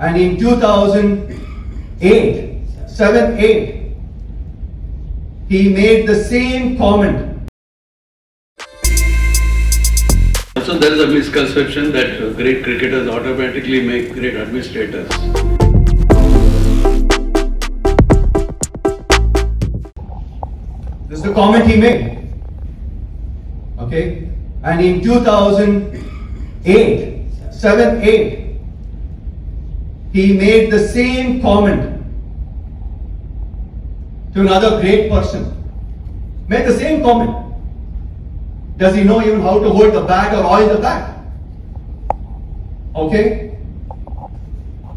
And in 2008, 7 8, he made the same comment Also, there is a misconception that great cricketers automatically make great administrators. This is the comment he made. Okay? And in 2008, 7 8, he made the same comment to another great person. Made the same comment. Does he know even how to hold the bat or oil the bat? Okay?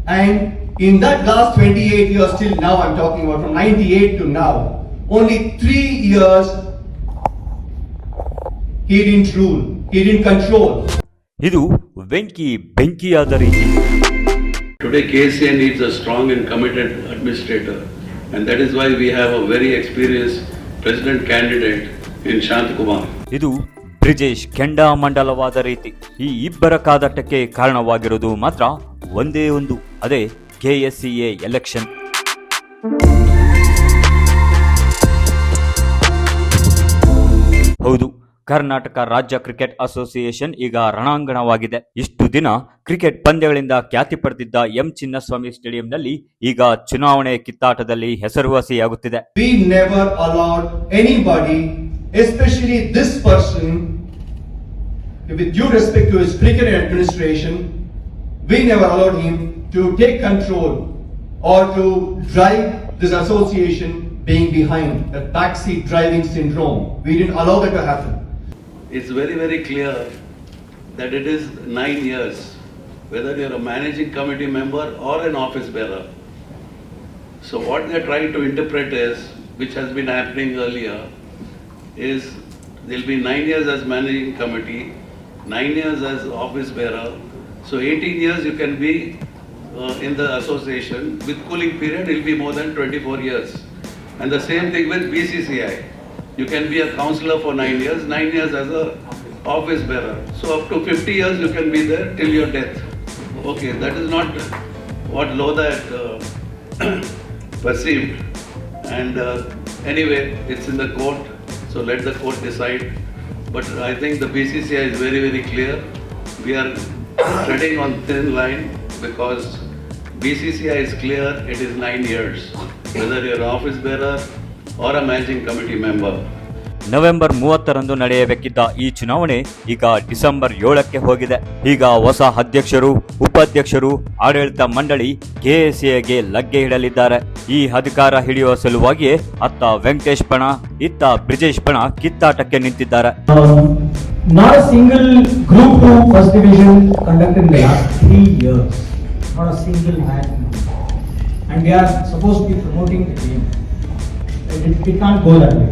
And in that last 28 years, till now, I'm talking about from 98 to now, only three years he didn't rule, he didn't control. ಇದು ವೆಂಕಿ ಬೆಂಕಿಯಾದ ರೀತಿ Today, KCA needs a strong and committed administrator, and that is why we have a very experienced president candidate in Shant Kumar. ಇದು ಬ್ರಿಜೇಶ್ ಕೆಂಡಾಮಂಡಲವಾದ ರೀತಿ ಈ ಇಬ್ಬರ ಕಾದಾಟಕ್ಕೆ ಕಾರಣವಾಗಿರುವುದು ಮಾತ್ರ ಒಂದೇ ಒಂದು ಅದೇ ಕೆಎಸ್ಸಿಎ ಎಲೆಕ್ಷನ್ ಕರ್ನಾಟಕ ರಾಜ್ಯ ಕ್ರಿಕೆಟ್ ಅಸೋಸಿಯೇಷನ್ ಈಗ ರಣಾಂಗಣವಾಗಿದೆ. ಇಷ್ಟು ದಿನ ಕ್ರಿಕೆಟ್ ಪಂದ್ಯಗಳಿಂದ ಖ್ಯಾತಿ ಪಡೆದಿದ್ದ ಎಂ ಚಿನ್ನಸ್ವಾಮಿ ಸ್ಟೇಡಿಯಂನಲ್ಲಿ ಈಗ ಚುನಾವಣೆ ಕಿತ್ತಾಟದಲ್ಲಿ ಹೆಸರುವಾಸಿಯಾಗುತ್ತಿದೆ. We never allowed anybody especially this person with due respect to cricket administration we never allowed him to take control or to drive this association being behind the taxi driving syndrome we didn't allow that to happen It's very, very clear that it is nine years, whether you're a managing committee member or an office bearer. So what they're trying to interpret is, which has been happening earlier, is there'll be nine years as managing committee, nine years as office bearer. So 18 years you can be uh, in the association. With cooling period, it'll be more than 24 years. And the same thing with BCCI. You can be a counselor for nine years, nine years as a office bearer. So up to 50 years you can be there till your death. Okay, that is not what Lodha had uh, perceived. And uh, anyway, it's in the court, so let the court decide. But I think the BCCI is very, very clear. We are treading on thin line because BCCI is clear, it is nine years. Whether you're office bearer or uh managing committee member November ಮೂವತ್ತರಂದು ನಡೆಯಬೇಕಿದ್ದ ಈ ಚುನಾವಣೆ ಈಗ December ಏಳಕ್ಕೆ ಹೋಗಿದೆ. ಈಗ ಹೊಸ ಅಧ್ಯಕ್ಷರು ಉಪಾಧ್ಯಕ್ಷರು ಆಡಳಿತ ಮಂಡಳಿ ಕೆಎಸ್ಎಗೆ ಲಗ್ಗೆ ಇಡಲಿದ್ದಾರೆ. ಈ ಅಧಿಕಾರ ಹಿಡಿಯುವ ಸಲುವಾಗಿಯೇ ಅತ್ತ ವೆಂಕಟೇಶ್ ಪಣ ಇತ್ತ ಬ್ರಿಜೇಶ್ ಪಣ ಕಿತ್ತಾಟಕ್ಕೆ ನಿಂತಿದ್ದಾರೆ. Single group first single and they are to promoting It, it can't go that way.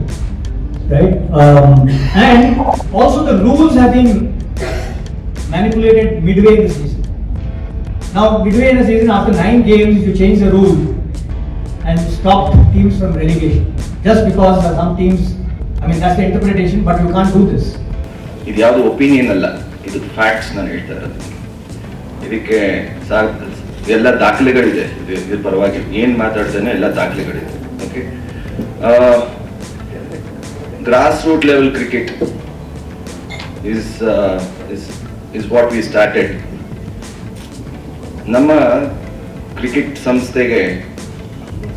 Right? Um, and also the rules have been manipulated midway in the season. Now, midway in the season, after nine games, you change the rule and stop teams from relegation. Just because uh, some teams, I mean, that's the interpretation, but you can't do this. ಇದು ಯಾವುದು opinion ಅಲ್ಲ ಇದು facts ನಾನು ಹೇಳ್ತಾ ಇರೋದು ಇದಕ್ಕೆ ಎಲ್ಲ ದಾಖಲೆಗಳಿದೆ ಇದು ಇದ್ರ ಪರವಾಗಿ ಏನು ಮಾತಾಡ್ತೇನೆ ಎಲ್ಲ ದಾಖಲೆಗಳಿದೆ okay grass root level cricket is is what we started ನಮ್ಮ ಕ್ರಿಕೆಟ್ ಸಂಸ್ಥೆಗೆ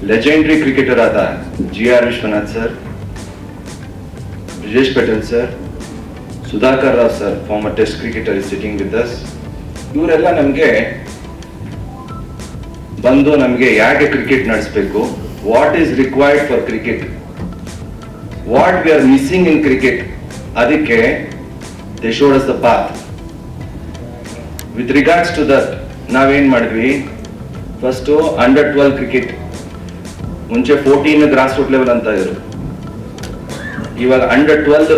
ಲೆಜೆಂಡ್ರಿ ಕ್ರಿಕೆಟರ್ ಆದ G R Vishwanath sir Brijesh Patel sir Sudhakar Rao sir former test cricketer is sitting with us ಇವರೆಲ್ಲ ನಮಗೆ ಬಂದು ನಮಗೆ ಯಾಕೆ ಕ್ರಿಕೆಟ್ ನಡೆಸಬೇಕು? What is required for cricket what we are missing in cricket ಅದಕ್ಕೆ they showed us the path with regards to that ನಾವೇನ್ ಮಾಡಿದ್ವಿ? First under twelve cricket ಮುಂಚೆ ಫೋರ್ಟೀನ್ ಗ್ರಾಸ್ ರೂಟ್ ಲೆವೆಲ್ ಅಂತ ಇದ್ರು. ಇವಾಗ ಅಂಡರ್ ಟ್ವೆಲ್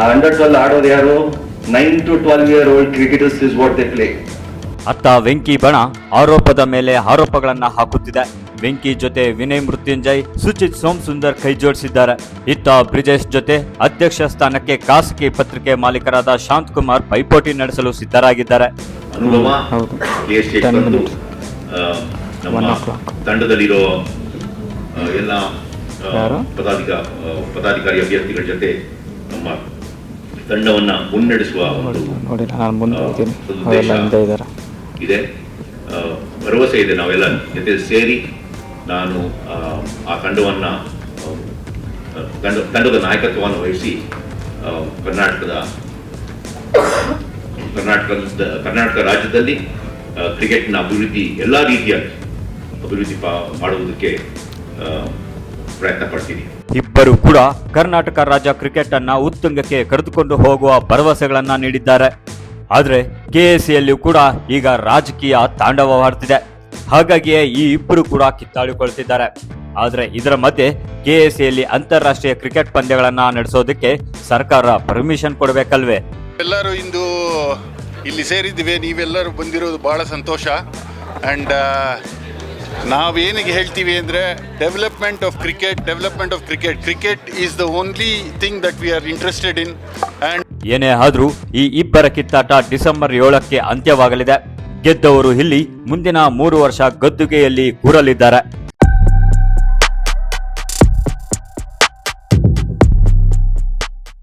ಆ under twelve ಆಡೋದು ಯಾರು? Nine to twelve year old cricketers is what they play ಅತ್ತ ವೆಂಕಿ ಬಣ ಆರೋಪದ ಮೇಲೆ ಆರೋಪಗಳನ್ನ ಹಾಕುತ್ತಿದೆ. ವೆಂಕಿ ಜೊತೆ ವಿನಯ್ ಮೃತ್ಯುಂಜಯ್ ಸುಚಿತ್ ಸೋಮ್ ಸುಂದರ್ ಕೈ ಜೋಡಿಸಿದ್ದಾರೆ. ಇತ್ತ ಬ್ರಿಜೇಶ್ ಜೊತೆ ಅಧ್ಯಕ್ಷ ಸ್ಥಾನಕ್ಕೆ ಖಾಸಗಿ ಪತ್ರಿಕೆ ಮಾಲೀಕರಾದ ಶಾಂತ್ ಕುಮಾರ್ ಪೈಪೋಟಿ ನಡೆಸಲು ಸಿದ್ಧರಾಗಿದ್ದಾರೆ. ತಂಡದಲ್ಲಿರೋ ಎಲ್ಲ ಪದಾಧಿಕಾರಿ ಅಭ್ಯರ್ಥಿಗಳ ಜೊತೆ ನಮ್ಮ ತಂಡವನ್ನ ಮುನ್ನಡೆಸುವ ಇದೆ. ಭರವಸೆ ಇದೆ ನಾವೆಲ್ಲ ಜೊತೆ ಸೇರಿ ನಾನು ಆ, ತಂಡವನ್ನು ತಂಡ ತಂಡದ ನಾಯಕತ್ವವನ್ನು ವಹಿಸಿ ಕರ್ನಾಟಕದ ಕರ್ನಾಟಕದ ಕರ್ನಾಟಕ ರಾಜ್ಯದಲ್ಲಿ ಕ್ರಿಕೆಟ್ನ ಅಭಿವೃದ್ಧಿ ಎಲ್ಲ ರೀತಿಯಾಗಿ ಅಭಿವೃದ್ಧಿ ಮಾಡುವುದಕ್ಕೆ ಪ್ರಯತ್ನ ಪಡ್ತೀನಿ. ಇಬ್ಬರು ಕೂಡ ಕರ್ನಾಟಕ ರಾಜ್ಯ ಕ್ರಿಕೆಟ್ ಅನ್ನ ಉತ್ತುಂಗಕ್ಕೆ ಕರೆದುಕೊಂಡು ಹೋಗುವ ಭರವಸೆಗಳನ್ನ ನೀಡಿದ್ದಾರೆ. ಆದ್ರೆ ಕೆಎಸಿಯಲ್ಲಿಯೂ ಕೂಡ ಈಗ ರಾಜಕೀಯ ತಾಂಡವವಾಡ್ತಿದೆ ಹಾಗಾಗಿಯೇ ಈ ಇಬ್ಬರು ಕೂಡ ಕಿತ್ತಾಡಿಕೊಳ್ತಿದ್ದಾರೆ. ಆದರೆ ಇದರ ಮಧ್ಯೆ ಕೆಎಸಿಯಲ್ಲಿ ಅಂತಾರಾಷ್ಟ್ರೀಯ ಕ್ರಿಕೆಟ್ ಪಂದ್ಯಗಳನ್ನ ನಡೆಸೋದಕ್ಕೆ ಸರ್ಕಾರ ಪರ್ಮಿಷನ್ ಕೊಡಬೇಕಲ್ವೇ? ಎಲ್ಲರೂ ಇಂದು ಇಲ್ಲಿ ಸೇರಿದ್ದೀವಿ. ನೀವೆಲ್ಲರೂ ಬಂದಿರೋದು ಬಹಳ ಸಂತೋಷ. ಆ್ಯಂಡ್ ನಾವೇನಿಗೆ ಹೇಳ್ತೀವಿ ಅಂದರೆ development of cricket development of cricket cricket is the only thing that we are interested in and ಏನೇ ಆದರೂ ಈ ಇಬ್ಬರ ಕಿತ್ತಾಟ ಡಿಸೆಂಬರ್ ಏಳಕ್ಕೆ ಅಂತ್ಯವಾಗಲಿದೆ. ಗೆದ್ದವರು ಇಲ್ಲಿ ಮುಂದಿನ ಮೂರು ವರ್ಷ ಗದ್ದುಗೆಯಲ್ಲಿ ಕೂರಲಿದ್ದಾರೆ.